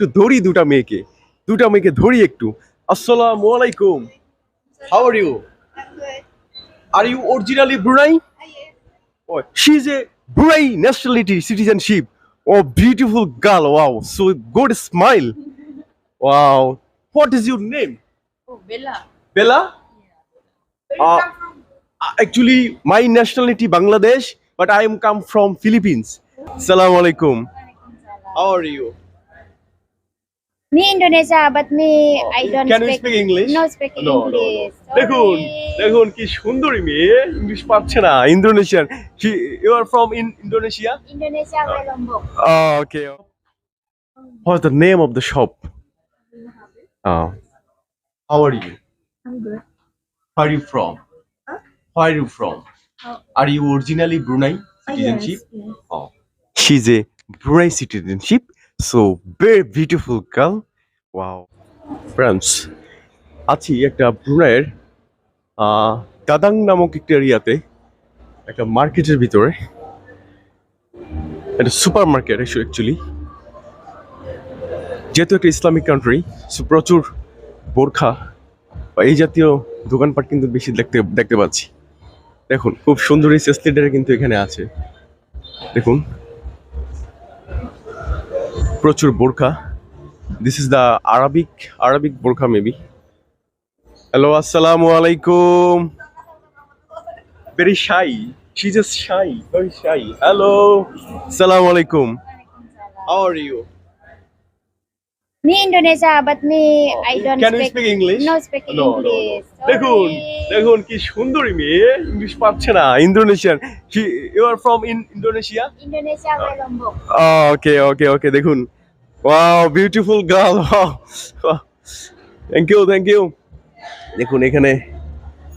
একটু ধরি দুটা মেয়েকে দুটা মেয়েকে ধরি একটু আসসালামু আলাইকুম how are you are you originally Brunei Oh, a Brunei nationality citizenship. Oh, beautiful girl! Wow, so good smile. Wow, what is your name? Oh, Bella. Bella. Uh, actually, my nationality Bangladesh, but I am come from Philippines. Assalamu alaikum. How are you? Me Indonesia, but me I don't Can speak, you speak. English? No speak No, English. no, no. দেখুন. দেখুন কি সুন্দরী মেয়ে English পাচ্ছে না Indonesian you are from in Indonesia Indonesia, where Lombok. Oh, okay. What's the name of the shop? Oh. How are you? I'm good. Where are you from? Huh? Where are you from? Oh. Are you originally Brunei citizenship? Oh. She's a Brunei citizenship. So very beautiful girl. Wow. Friends, আছি একটা ব্রুনাইয়ের দাদাং নামক একটা এরিয়াতে একটা মার্কেটের ভিতরে। একটা super market actually যেহেতু একটা ইসলামিক কান্ট্রি প্রচুর বোরখা বা এই জাতীয় দোকানপাট কিন্তু বেশি দেখতে দেখতে পাচ্ছি। দেখুন খুব সুন্দর এই সেসলিটারে কিন্তু এখানে আছে। দেখুন। প্রচুর বোরখা। This is the Arabic Arabic বোরখা মেবি হ্যালো আসসালামু আলাইকুম very shy she just shy very shy hello আসসালামু আলাইকুম how are you Me Indonesia, but me I don't can you speak. Speak English No speak No, no, no. দেখুন দেখুন কি সুন্দরী মেয়ে ইংলিশ পাচ্ছে না Indonesian you are from in Indonesia Lombok. Okay okay okay দেখুন wow beautiful girl thank you thank you দেখুন, এখানে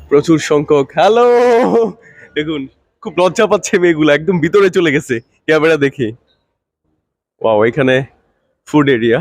প্রচুর সংখ্যক হ্যালো দেখুন, খুব লজ্জা পাচ্ছে মেয়েগুলো, একদম ভিতরে চলে গেছে, ক্যামেরা দেখে। ওয়াও এখানে ফুড এরিয়া